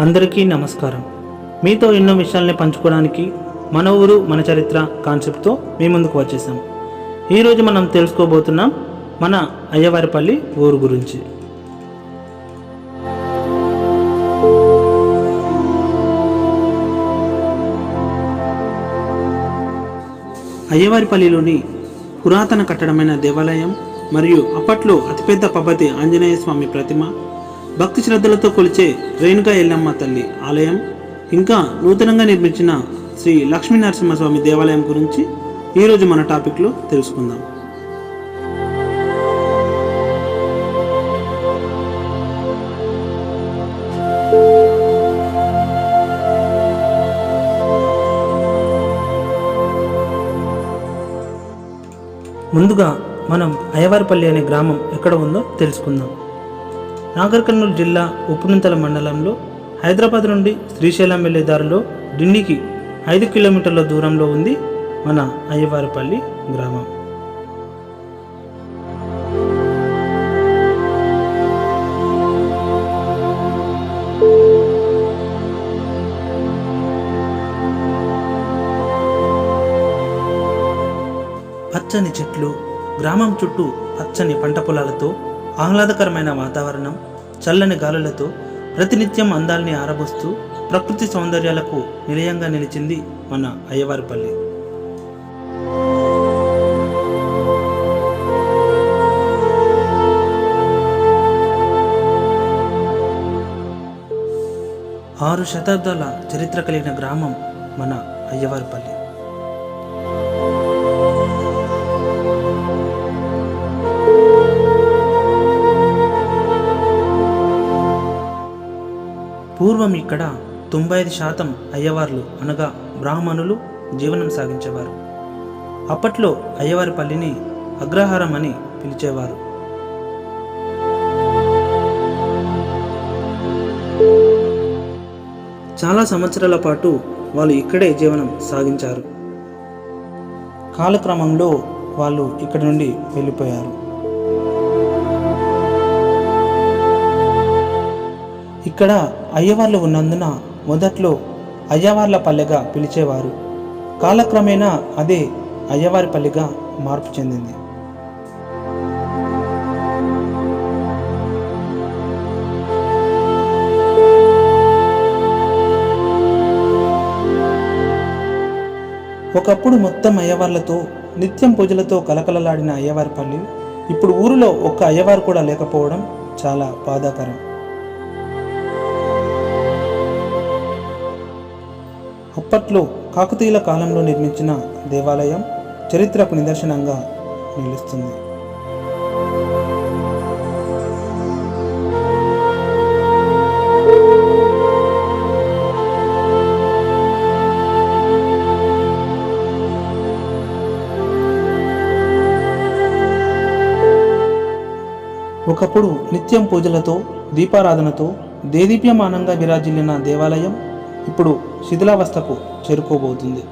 అందరికీ నమస్కారం. మీతో ఎన్నో విషయాల్ని పంచుకోవడానికి మన ఊరు మన చరిత్ర కాన్సెప్ట్తో మీ ముందుకు వచ్చేసాం. ఈరోజు మనం తెలుసుకోబోతున్నాం మన అయ్యవారిపల్లి ఊరు గురించి. అయ్యవారిపల్లిలోని పురాతన కట్టడమైన దేవాలయం మరియు అప్పట్లో అతిపెద్ద పబ్బతి ఆంజనేయ స్వామి ప్రతిమ భక్తి శ్రద్ధలతో కొలిచే రేణుకా ఎల్లమ్మ తల్లి ఆలయం ఇంకా నూతనంగా నిర్మించిన శ్రీ లక్ష్మీ నరసింహస్వామి దేవాలయం గురించి ఈరోజు మన టాపిక్లో తెలుసుకుందాం. ముందుగా మనం అయ్యవారిపల్లి అనే గ్రామం ఎక్కడ ఉందో తెలుసుకుందాం. నాగర్ కర్నూలు జిల్లా ఉప్పునంతల మండలంలో హైదరాబాద్ నుండి శ్రీశైలం వెళ్ళే దారిలో డిండికి ఐదు కిలోమీటర్ల దూరంలో ఉంది మన అయ్యవారిపల్లి గ్రామం. పచ్చని చెట్లు గ్రామం చుట్టూ పచ్చని పంట పొలాలతో ఆహ్లాదకరమైన వాతావరణం చల్లని గాలులతో ప్రతినిత్యం అందాల్ని ఆరబోస్తూ ప్రకృతి సౌందర్యాలకు నిలయంగా నిలిచింది మన అయ్యవారిపల్లి. ఆరు శతాబ్దాల చరిత్ర కలిగిన గ్రామం మన అయ్యవారిపల్లి. పూర్వం ఇక్కడ తొంభై ఐదు శాతం అయ్యవార్లు అనగా బ్రాహ్మణులు జీవనం సాగించేవారు. అప్పట్లో అయ్యవారి పల్లిని అగ్రహారం అని పిలిచేవారు. చాలా సంవత్సరాల పాటు వాళ్ళు ఇక్కడే జీవనం సాగించారు. కాలక్రమంలో వాళ్ళు ఇక్కడి నుండి వెళ్ళిపోయారు. ఇక్కడ అయ్యవార్లు ఉన్నందున మొదట్లో అయ్యవార్ల పల్లెగా పిలిచేవారు. కాలక్రమేణా అదే అయ్యవారి పల్లెగా మార్పు చెందింది. ఒకప్పుడు మొత్తం అయ్యవార్లతో నిత్యం పూజలతో కలకలలాడిన అయ్యవారి పల్లి ఇప్పుడు ఊరిలో ఒక్క అయ్యవారు కూడా లేకపోవడం చాలా బాధాకరం. అప్పట్లో కాకతీయుల కాలంలో నిర్మించిన దేవాలయం చరిత్రకు నిదర్శనంగా నిలుస్తుంది. ఒకప్పుడు నిత్యం పూజలతో దీపారాధనతో దేదీప్యమానంగా విరాజిల్లిన దేవాలయం ఇప్పుడు శిథిలావస్థకు చేరుకోబోతుంది.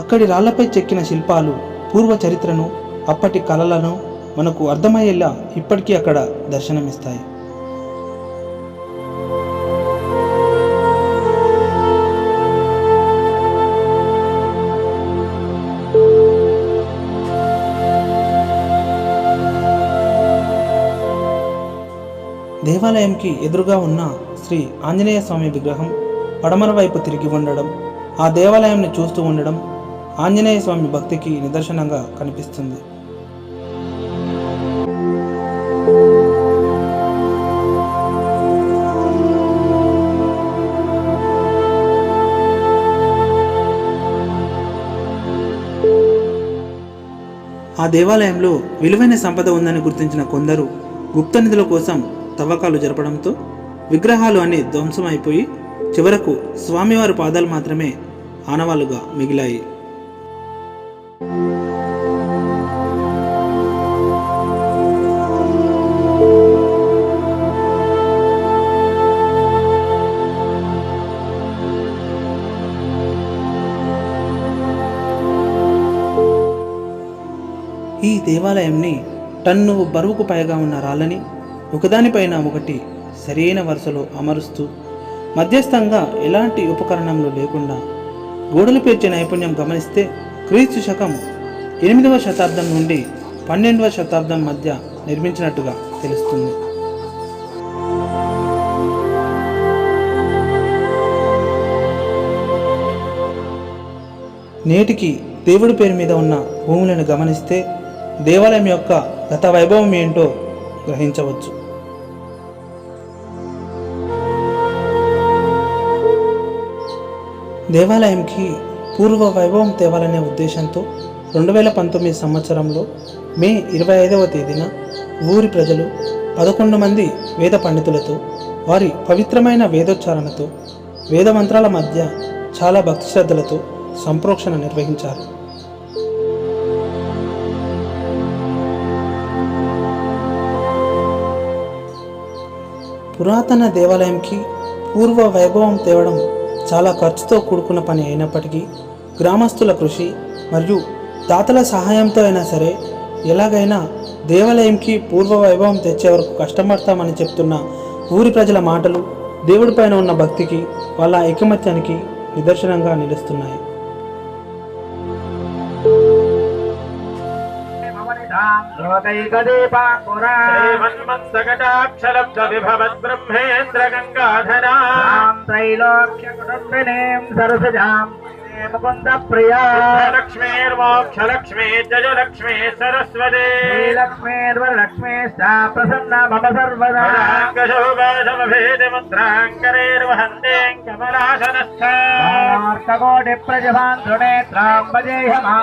అక్కడి రాళ్ళపై చెక్కిన శిల్పాలు పూర్వ చరిత్రను అప్పటి కళలను మనకు అర్థమయ్యేలా ఇప్పటికీ అక్కడ దర్శనమిస్తాయి. దేవాలయంకి ఎదురుగా ఉన్న శ్రీ ఆంజనేయ స్వామి విగ్రహం పడమర వైపు తిరిగి ఉండడం ఆ దేవాలయాన్ని చూస్తూ ఉండడం ఆంజనేయ స్వామి భక్తికి నిదర్శనంగా కనిపిస్తుంది. ఆ దేవాలయంలో విలువైన సంపద ఉందని గుర్తించిన కొందరు గుప్త నిధుల కోసం తవ్వకాలు జరపడంతో విగ్రహాలు అన్ని ధ్వంసమైపోయి చివరకు స్వామివారి పాదాలు మాత్రమే ఆనవాళ్ళుగా మిగిలాయి. ఈ దేవాలయంని టన్ను బరువుకు పైగా ఉన్న రాళ్ళని ఒకదానిపైన ఒకటి సరైన వరుసలో అమరుస్తూ మధ్యస్థంగా ఎలాంటి ఉపకరణంలో లేకుండా గోడలు పేర్చే నైపుణ్యం గమనిస్తే క్రీస్తు శకం ఎనిమిదవ శతాబ్దం నుండి పన్నెండవ శతాబ్దం మధ్య నిర్మించినట్టుగా తెలుస్తుంది. నేటికి దేవుడి పేరు మీద ఉన్న భూములను గమనిస్తే దేవాలయం యొక్క గత వైభవం ఏంటో గ్రహించవచ్చు. దేవాలయంకి పూర్వ వైభవం తేవాలనే ఉద్దేశంతో రెండు వేల పంతొమ్మిది సంవత్సరంలో మే ఇరవై ఐదవ తేదీన ఊరి ప్రజలు పదకొండు మంది వేద పండితులతో వారి పవిత్రమైన వేదోచ్చారణతో వేద మంత్రాల మధ్య చాలా భక్తి శ్రద్ధలతో సంప్రోక్షణ నిర్వహించారు. పురాతన దేవాలయంకి పూర్వ వైభవం తేవడం చాలా ఖర్చుతో కూడుకున్న పని అయినప్పటికీ గ్రామస్తుల కృషి మరియు దాతల సహాయంతో అయినా సరే ఎలాగైనా దేవాలయంకి పూర్వ వైభవం తెచ్చే వరకు కష్టపడతామని చెప్తున్న ఊరి ప్రజల మాటలు దేవుడిపైన ఉన్న భక్తికి వాళ్ళ ఐకమత్యానికి నిదర్శనంగా నిలుస్తున్నాయి. ब्रह्मेन्द्र गंगाधरा त्रैलोक्य कुटुंबिनी सरसजा मुकुंद प्रिया लक्ष्मीर्मोक्षलक्ष्मी सरस्वती लक्ष्मीर्वरलक्ष्मी सा प्रसन्ना मम सर्वदाङ्गशोभासमभेदमुद्राङ्करेर्वहन्तेङ्कमलासनस्थाकोटिप्रजभान् तृणेत्राम्बजेह माँ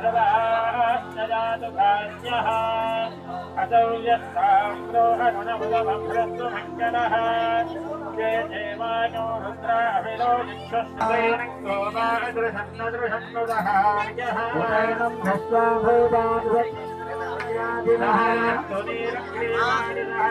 सर्वाश्चरातु भाग्यः असौ यस्ताम्रोहगुणमुदभ्रस्तु मङ्गलः जय देवानो रुद्रा अभिरोदिष्वस्तोमादृशन्नदृशन्नुदः भ्रष्ट्वा भूतान् स्तुतिरक्रीमादिनः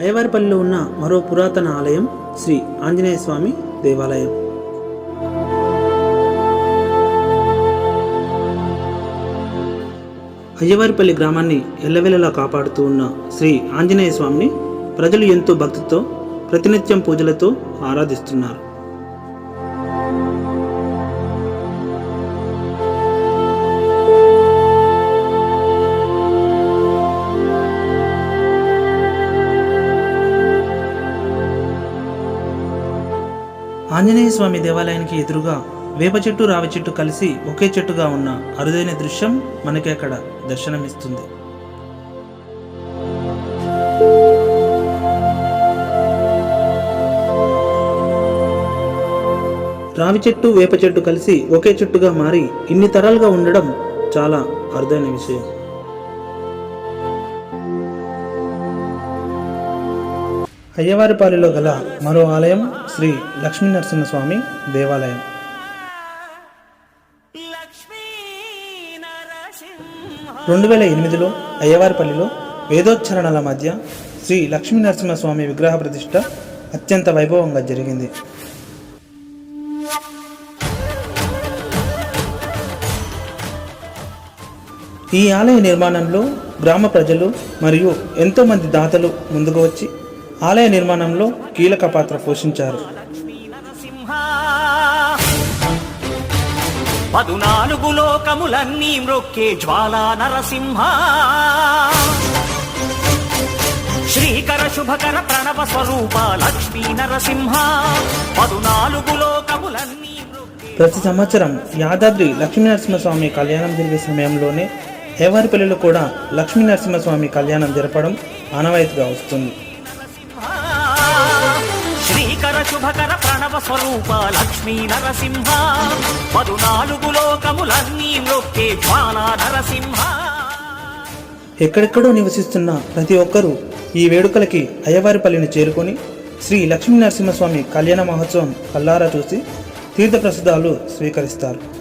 అయ్యవారిపల్లిలో ఉన్న మరో పురాతన ఆలయం శ్రీ ఆంజనేయ స్వామి దేవాలయం. అయ్యవారిపల్లి గ్రామాన్ని ఎల్లవెల్లలా కాపాడుతూ ఉన్న శ్రీ ఆంజనేయ స్వామిని ప్రజలు ఎంతో భక్తితో ప్రతినిత్యం పూజలతో ఆరాధిస్తున్నారు. ఆంజనేయ స్వామి దేవాలయానికి ఎదురుగా వేప చెట్టు రావి చెట్టు కలిసి ఒకే చెట్టుగా ఉన్న అరుదైన దృశ్యం మనకి అక్కడ దర్శనమిస్తుంది. రావి చెట్టు వేప చెట్టు కలిసి ఒకే చెట్టుగా మారి ఇన్ని తరాలుగా ఉండడం చాలా అరుదైన విషయం. అయ్యవారిపాలెలో గల మరో ఆలయం శ్రీ లక్ష్మీ నరసింహస్వామి దేవాలయం. రెండు వేల ఎనిమిదిలో అయ్యవారిపల్లిలో వేదోచ్చరణల మధ్య శ్రీ లక్ష్మీ నరసింహస్వామి విగ్రహ ప్రతిష్ట అత్యంత వైభవంగా జరిగింది. ఈ ఆలయ నిర్మాణంలో గ్రామ ప్రజలు మరియు ఎంతోమంది దాతలు ముందుకు వచ్చి ఆలయ నిర్మాణంలో కీలక పాత్ర పోషించారు. పదునాలుగు లోకములన్నీ మ్రొక్కే జ్వాలా నరసింహ. శ్రీకర శుభకర ప్రణవ స్వరూప లక్ష్మీ నరసింహ. పదునాలుగు లోకములన్నీ ప్రతి సంవత్సరం యాదాద్రి లక్ష్మీ నరసింహస్వామి కళ్యాణం జరిగే సమయంలోనే ఏవారిపల్లిలో కూడా లక్ష్మీ నరసింహస్వామి కళ్యాణం జరపడం ఆనవాయితీగా వస్తుంది. శుభకర ప్రణవ స్వరూప లక్ష్మీ నరసింహ. పదునాలుగు లోకములన్నీ నొక్కే జ్వాలా నరసింహ. ఎక్కడెక్కడో నివసిస్తున్న ప్రతి ఒక్కరూ ఈ వేడుకలకి అయ్యవారిపల్లిని చేరుకొని శ్రీ లక్ష్మీ నరసింహస్వామి కళ్యాణ మహోత్సవం కల్లారా చూసి తీర్థప్రసాదాలు స్వీకరిస్తారు.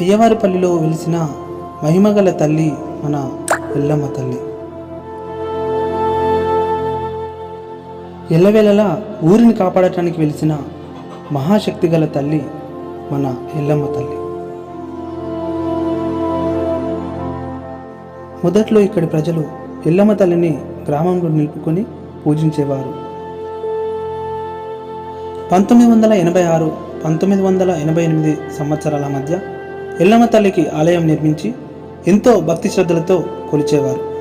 అయ్యవారిపల్లిలో వెలిసిన మహిమగల తల్లి మన ఎల్లమ్మ తల్లి. ఎల్లవేళలా ఊరిని కాపాడటానికి వెలిసిన మహాశక్తి గల తల్లి మన ఎల్లమ్మ తల్లి. మొదట్లో ఇక్కడి ప్రజలు ఎల్లమ్మ తల్లిని గ్రామంలో నిలుపుకొని పూజించేవారు. పంతొమ్మిది వందల ఎనభై ఆరు పంతొమ్మిది వందల ఎనభై ఎనిమిది సంవత్సరాల మధ్య ఎల్లమ్మ తల్లికి ఆలయం నిర్మించి ఎంతో భక్తి శ్రద్ధలతో కొలిచేవారు.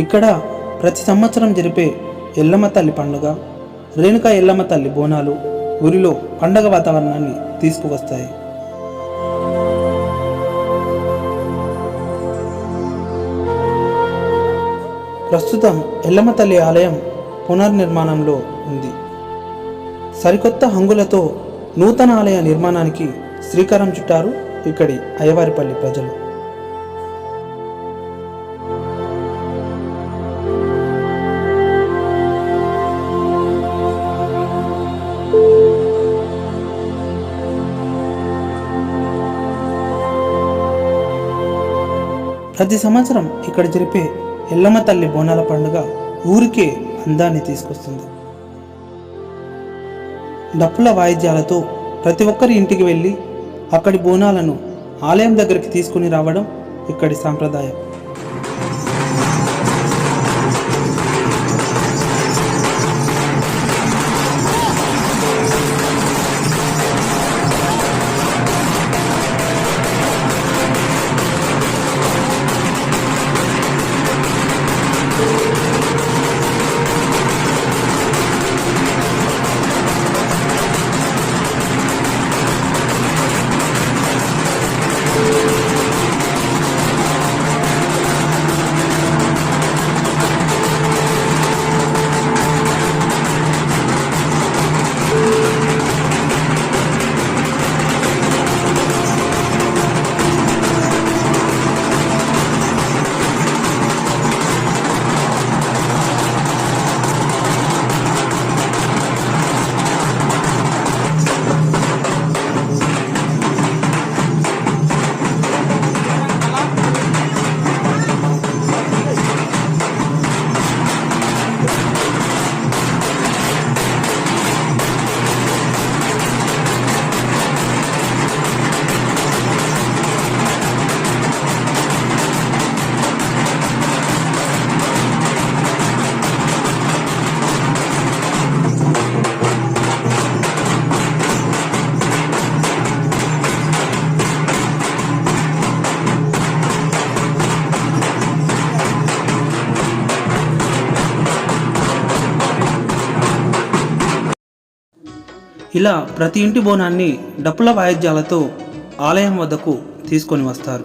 ఇక్కడ ప్రతి సంవత్సరం జరిపే ఎల్లమ్మ తల్లి పండుగ రేణుక ఎల్లమ్మ తల్లి బోనాలు ఊరిలో పండగ వాతావరణాన్ని తీసుకువస్తాయి. ప్రస్తుతం ఎల్లమ్మ తల్లి ఆలయం పునర్నిర్మాణంలో ఉంది. సరికొత్త హంగులతో నూతన ఆలయ నిర్మాణానికి శ్రీకారం చుట్టారు ఇక్కడి అయ్యవారిపల్లి ప్రజలు. ప్రతి సంవత్సరం ఇక్కడ జరిపే ఎల్లమ్మ తల్లి బోనాల పండుగ ఊరికే అందాన్ని తీసుకొస్తుంది. డప్పుల వాయిద్యాలతో ప్రతి ఒక్కరి ఇంటికి వెళ్ళి అక్కడి బోనాలను ఆలయం దగ్గరికి తీసుకుని రావడం ఇక్కడి సాంప్రదాయం. ఇలా ప్రతి ఇంటి బోనాన్ని డప్పుల వాయిద్యాలతో ఆలయం వద్దకు తీసుకొని వస్తారు.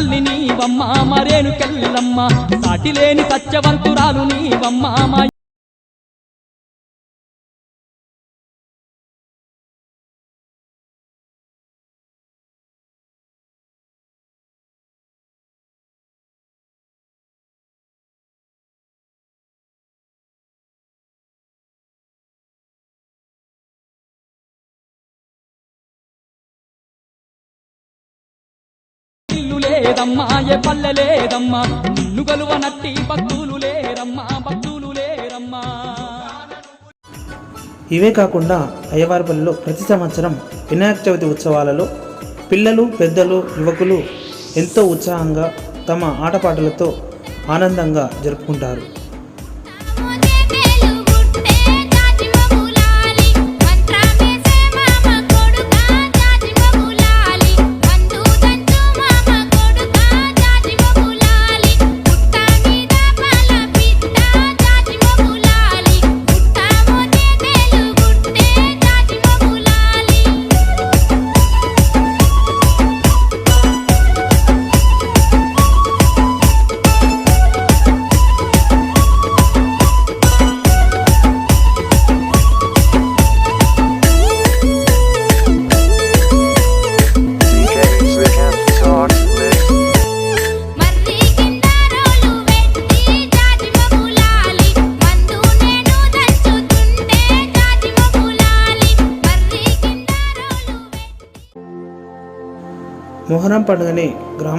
తల్లి నీవమ్మ మరేను కెల్లమ్మ సాటిలేని సత్యవంతురాలు నీవమ్మ లేదమ్మా ఏ పల్లె లేదమ్మా. నిన్ను గలువనట్టి భక్తులు లేరమ్మా భక్తులు లేరమ్మా. ఇవే కాకుండా అయ్యవారిపల్లిలో ప్రతి సంవత్సరం వినాయక చవితి ఉత్సవాలలో పిల్లలు పెద్దలు యువకులు ఎంతో ఉత్సాహంగా తమ ఆటపాటలతో ఆనందంగా జరుపుకుంటారు.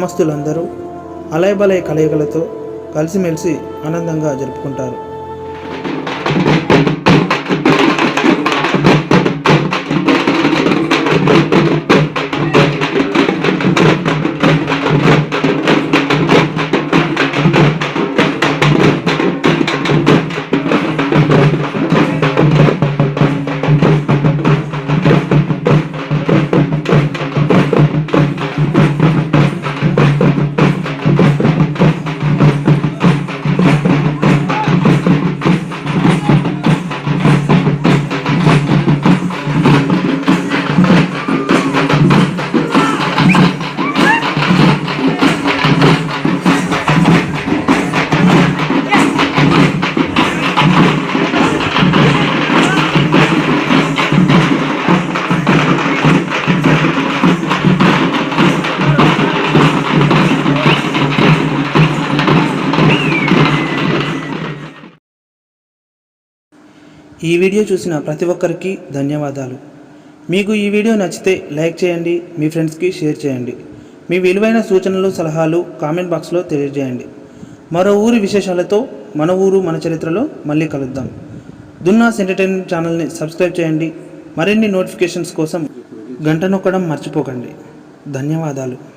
గ్రామస్తులందరూ అలయబలయ కలయికలతో కలిసిమెలిసి ఆనందంగా జరుపుకుంటారు. ఈ వీడియో చూసిన ప్రతి ఒక్కరికి ధన్యవాదాలు. మీకు ఈ వీడియో నచ్చితే లైక్ చేయండి మీ ఫ్రెండ్స్కి షేర్ చేయండి. మీ విలువైన సూచనలు సలహాలు కామెంట్ బాక్స్లో తెలియజేయండి. మరో ఊరి విశేషాలతో మన ఊరు మన చరిత్రలో మళ్ళీ కలుద్దాం. దున్నాస్ ఎంటర్టైన్మెంట్ ఛానల్ని సబ్స్క్రైబ్ చేయండి. మరిన్ని నోటిఫికేషన్స్ కోసం గంట నొక్కడం మర్చిపోకండి. ధన్యవాదాలు.